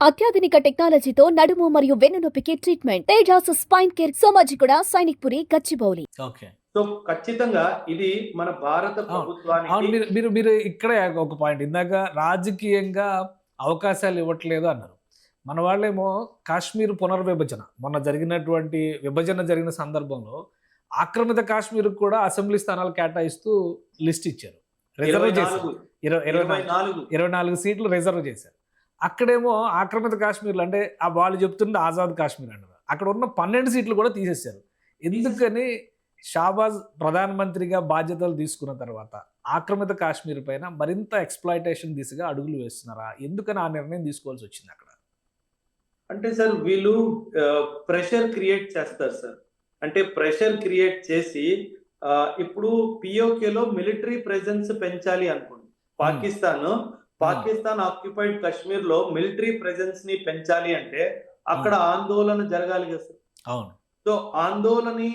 అత్యాధునిక టెక్నాలజీతో నడుము మరియు వెన్నునొప్పికి treatment Tejas spine care Somajiguda Sainikpuri Gachibowli. Okay. So ఖచ్చితంగా ఇది మన భారత అవును. ప్రభుత్వానికి మీరు మీరు మీరు ఇక్కడే ఒక పాయింట్ ఇందాక రాజకీయంగా అవకాశాలు ఇవ్వట్లేదు అన్నారు. మన వాళ్ళేమో కాశ్మీర్ పునర్విభజన. మొన్న జరిగినటువంటి విభజన జరిగిన సందర్భంలో ఆక్రమిత కాశ్మీర్ కూడా అసెంబ్లీ స్థానాలు కేటాయిస్తూ లిస్ట్ ఇచ్చారు. ఇరవై రిజర్వ్ చేశారు. నాలుగు. ఇరవై ఇరవై ఇరవై నాలుగు. నాలుగు. ఇరవై నాలుగు సీట్లు రిజర్వ్ చేశారు. అక్కడేమో ఆక్రమిత కాశ్మీర్లు అంటే ఆ వాళ్ళు చెప్తున్న ఆజాద్ కాశ్మీర్ అంటారు. అక్కడ ఉన్న పన్నెండు సీట్లు కూడా తీసేశారు. ఎందుకని షాబాజ్ ప్రధానమంత్రిగా బాధ్యతలు తీసుకున్న తర్వాత ఆక్రమిత కాశ్మీర్ పైన మరింత ఎక్స్ప్లాయిటేషన్ దిశగా అడుగులు వేస్తున్నారా? ఎందుకని ఆ నిర్ణయం తీసుకోవాల్సి వచ్చింది అక్కడ? అంటే సార్ వీళ్ళు ప్రెషర్ క్రియేట్ చేస్తారు సార్. అంటే ప్రెషర్ క్రియేట్ చేసి ఇప్పుడు POK లో మిలిటరీ ప్రెజెన్స్ పెంచాలి అనుకోండి. పాకిస్తాన్ పాకిస్తాన్ ఆక్యుపైడ్ కాశ్మీర్లో మిలిటరీ ప్రెజెన్స్ని పెంచాలి అంటే అక్కడ ఆందోళన జరగాలి కదా సార్. అవును. సో ఆందోళన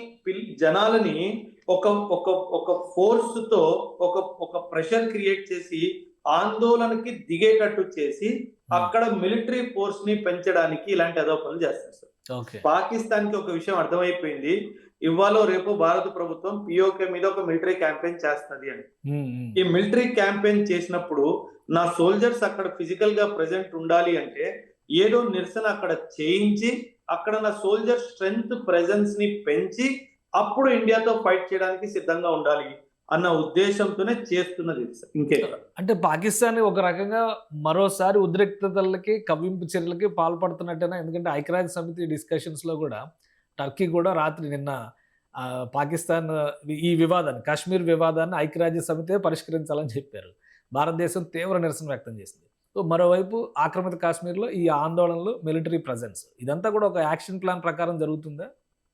జనాలని ఒక ఒక ఒక ఫోర్స్తో ఒక ఒక ప్రెషర్ క్రియేట్ చేసి ఆందోళనకి దిగేటట్టు చేసి అక్కడ మిలిటరీ ఫోర్స్ని పెంచడానికి ఇలాంటి అదో పనులు చేస్తారు సార్. పాకిస్తాన్కి ఒక విషయం అర్థమైపోయింది. ఇవాళ రేపు భారత ప్రభుత్వం పిఓకే మీద ఒక మిలిటరీ క్యాంపెయిన్ చేస్తది అని ఈ మిలిటరీ క్యాంపెయిన్ చేసినప్పుడు నా సోల్జర్స్ అక్కడ ఫిజికల్గా ప్రెసెంట్ ఉండాలి అంటే ఏదో నిరసన అక్కడ చేయించి అక్కడ నా సోల్జర్ స్ట్రెంగ్త్ ప్రెజెన్స్ని పెంచి అప్పుడు ఇండియాతో ఫైట్ చేయడానికి సిద్ధంగా ఉండాలి అన్న ఉద్దేశంతోనే చేస్తున్నది. ఇంకే. అంటే పాకిస్తాన్ ఒక రకంగా మరోసారి ఉద్రిక్తతలకి కవ్వింపు చర్యలకి పాల్పడుతున్నట్టేనా ఎందుకంటే ఐక్యరాజ్య సమితి డిస్కషన్స్లో కూడా టర్కీ కూడా రాత్రి నిన్న పాకిస్తాన్ ఈ వివాదాన్ని కాశ్మీర్ వివాదాన్ని ఐక్యరాజ్య సమితే పరిష్కరించాలని చెప్పారు. భారతదేశం తీవ్ర నిరసన వ్యక్తం చేసింది. సో మరోవైపు ఆక్రమిత కాశ్మీర్లో ఈ ఆందోళనలు మిలిటరీ ప్రజెన్స్ ఇదంతా కూడా ఒక యాక్షన్ ప్లాన్ ప్రకారం జరుగుతుందా?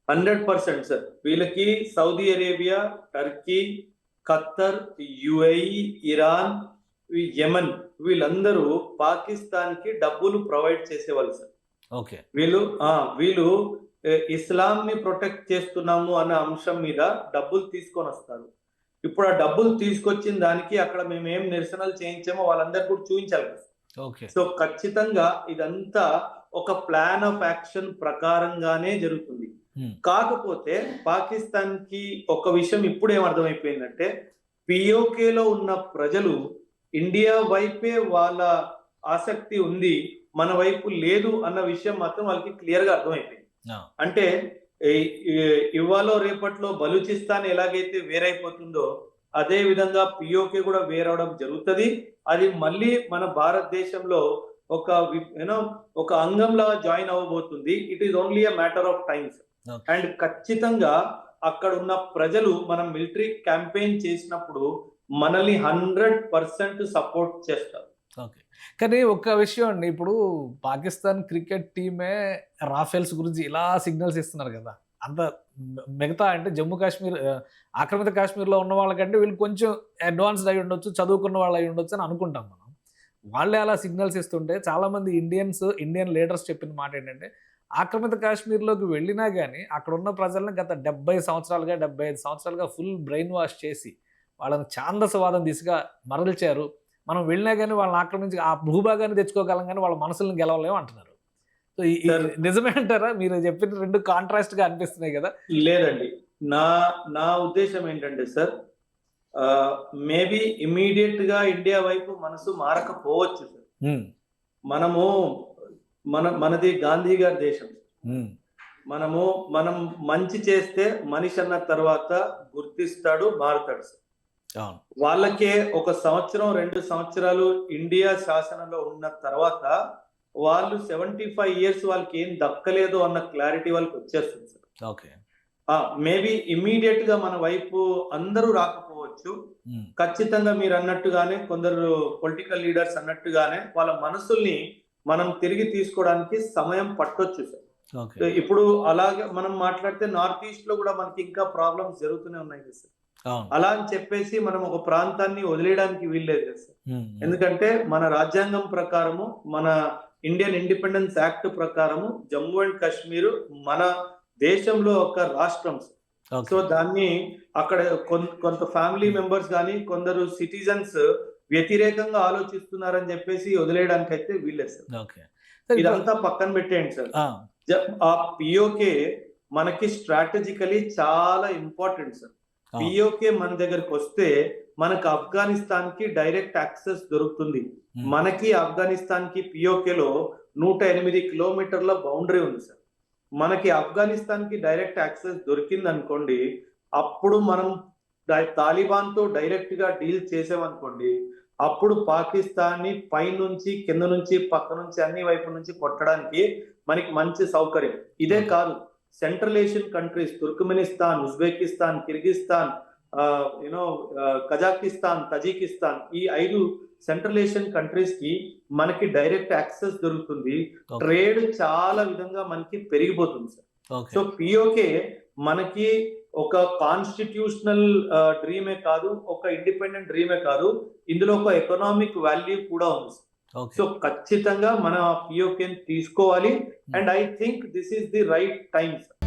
Hundred percent sir. వీళ్ళకి Saudi Arabia Turkey Qatar UAE Iran Yemen వీళ్ళందరూ పాకిస్తాన్కి డబ్బులు ప్రొవైడ్ చేసేవాళ్ళు సార్. ఓకే. వీళ్ళు వీళ్ళు ఇస్లాం ని ప్రొటెక్ట్ చేస్తున్నాము అన్న అంశం మీద డబ్బులు తీసుకొని వస్తారు ఇప్పుడు ఆ డబ్బులు తీసుకొచ్చిన దానికి అక్కడ మేము ఏం నిరసనలు చేయించామో వాళ్ళందరూ కూడా చూపించాలి సో ఖచ్చితంగా ఇదంతా ఒక ప్లాన్ ఆఫ్ యాక్షన్ ప్రకారంగానే జరుగుతుంది. కాకపోతే పాకిస్తాన్కి ఒక విషయం ఇప్పుడు ఏం అర్థమైపోయిందంటే పిఓకే లో ఉన్న ప్రజలు ఇండియా వైపే వాళ్ళ ఆసక్తి ఉంది మన వైపు లేదు అన్న విషయం మాత్రం వాళ్ళకి క్లియర్గా అర్థమైపోయింది. అంటే ఇవాళ రేపట్లో బలూచిస్తాన్ ఎలాగైతే వేరైపోతుందో అదే విధంగా పిఓకే కూడా వేరవడం జరుగుతుంది. అది మళ్ళీ మన భారతదేశంలో ఒక యూనో ఒక అంగంలా జాయిన్ అవ్వబోతుంది. It is only a matter of times. And ఖచ్చితంగా అక్కడ ఉన్న ప్రజలు మనం మిలిటరీ క్యాంపెయిన్ చేసినప్పుడు మనల్ని హండ్రెడ్ పర్సెంట్ సపోర్ట్ చేస్తారు. ఓకే. కానీ ఒక్క విషయం అండి ఇప్పుడు పాకిస్తాన్ క్రికెట్ టీమే రాఫెల్స్ గురించి ఇలా సిగ్నల్స్ ఇస్తున్నారు కదా. అంత మిగతా అంటే జమ్మూ కాశ్మీర్ ఆక్రమిత కాశ్మీర్లో ఉన్న వాళ్ళకంటే వీళ్ళు కొంచెం అడ్వాన్స్డ్ అయి ఉండొచ్చు చదువుకున్న వాళ్ళు అయి ఉండొచ్చు అని అనుకుంటాం మనం. వాళ్ళే అలా సిగ్నల్స్ ఇస్తుంటే చాలామంది ఇండియన్స్ ఇండియన్ లీడర్స్ చెప్పిన మాట ఏంటంటే ఆక్రమిత కాశ్మీర్లోకి వెళ్ళినా కానీ అక్కడ ఉన్న ప్రజలను గత డెబ్బై సంవత్సరాలుగా డెబ్బై ఐదు సంవత్సరాలుగా ఫుల్ బ్రెయిన్ వాష్ చేసి వాళ్ళని ఛాందసవాదం దిశగా మరల్చారు. మనం వెళ్ళినా కానీ వాళ్ళని ఆక్రమించి ఆ భూభాగాన్ని తెచ్చుకోగలం కానీ వాళ్ళ మనసులను గెలవలేము అంటున్నారు. సో. నిజమే అంటారా? మీరు చెప్పిన రెండు కాంట్రాస్ట్గా అనిపిస్తున్నాయి కదా. లేదండి. నా నా ఉద్దేశం ఏంటంటే సార్ మేబీ ఇమీడియట్గా ఇండియా వైపు మనసు మారకపోవచ్చు సార్. మనము మన మనది గాంధీ గారి దేశం. మనము మనం మంచి చేస్తే మనిషి అన్న తర్వాత గుర్తిస్తాడు మారుతాడు సార్. వాళ్ళకే ఒక సంవత్సరం రెండు సంవత్సరాలు ఇండియా శాసనంలో ఉన్న తర్వాత వాళ్ళు సెవెంటీ ఫైవ్ ఇయర్స్ వాళ్ళకి ఏం దక్కలేదు అన్న క్లారిటీ వాళ్ళకి వచ్చేస్తుంది సార్. ఓకే. మేబీ ఇమీడియట్గా మన వైపు అందరూ రాకపోవచ్చు. ఖచ్చితంగా మీరు అన్నట్టుగానే కొందరు పొలిటికల్ లీడర్స్ అన్నట్టుగానే వాళ్ళ మనసుల్ని మనం తిరిగి తీసుకోవడానికి సమయం పట్టొచ్చు సార్. ఇప్పుడు అలాగే మనం మాట్లాడితే నార్త్ ఈస్ట్లో కూడా మనకి ఇంకా ప్రాబ్లమ్స్ జరుగుతూనే ఉన్నాయి సార్. అలా అని చెప్పేసి మనం ఒక ప్రాంతాన్ని వదిలేయడానికి వీల్లేదు ఎందుకంటే మన రాజ్యాంగం ప్రకారము మన ఇండియన్ ఇండిపెండెన్స్ యాక్ట్ ప్రకారము జమ్మూ అండ్ కాశ్మీర్ మన దేశంలో ఒక రాష్ట్రం సో దాన్ని అక్కడ కొంత ఫ్యామిలీ మెంబర్స్ కానీ కొందరు సిటిజన్స్ వ్యతిరేకంగా ఆలోచిస్తున్నారని చెప్పేసి వదిలేయడానికి అయితే వీల్లేదు సార్. ఇదంతా పక్కన పెట్టేయండి సార్. ఆ, పిఓకే మనకి స్ట్రాటజికలీ చాలా ఇంపార్టెంట్ సార్. పిఓకే మన దగ్గరకు వస్తే మనకు ఆఫ్ఘనిస్తాన్కి డైరెక్ట్ యాక్సెస్ దొరుకుతుంది. మనకి ఆఫ్ఘనిస్తాన్కి పిఓకే లో నూట ఎనిమిది కిలోమీటర్ల బౌండరీ ఉంది సార్. మనకి ఆఫ్ఘనిస్తాన్కి డైరెక్ట్ యాక్సెస్ దొరికింది అనుకోండి అప్పుడు మనం తాలిబాన్తో డైరెక్ట్గా డీల్ చేసామనుకోండి అప్పుడు పాకిస్తాన్ని పై నుంచి కింద నుంచి పక్క నుంచి అన్ని వైపు నుంచి కొట్టడానికి మనకి మంచి సౌకర్యం. ఇదే కాదు. Central Asian countries Turkmenistan Uzbekistan Kyrgyzstan you know Kazakhstan Tajikistan ఈ ఐదు సెంట్రల్ ఏషియన్ కంట్రీస్కి మనకి డైరెక్ట్ యాక్సెస్ దొరుకుతుంది. ట్రేడ్ చాలా విధంగా మనకి పెరిగిపోతుంది సార్. సో పిఓకే మనకి ఒక కాన్స్టిట్యూషనల్ డ్రీమే కాదు ఒక ఇండిపెండెంట్ డ్రీమే కాదు. ఇందులో ఒక ఎకనామిక్ వాల్యూ కూడా ఉంది సో ఖచ్చితంగా మన పిఓకే తీసుకోవాలి. And I think this is the right time sir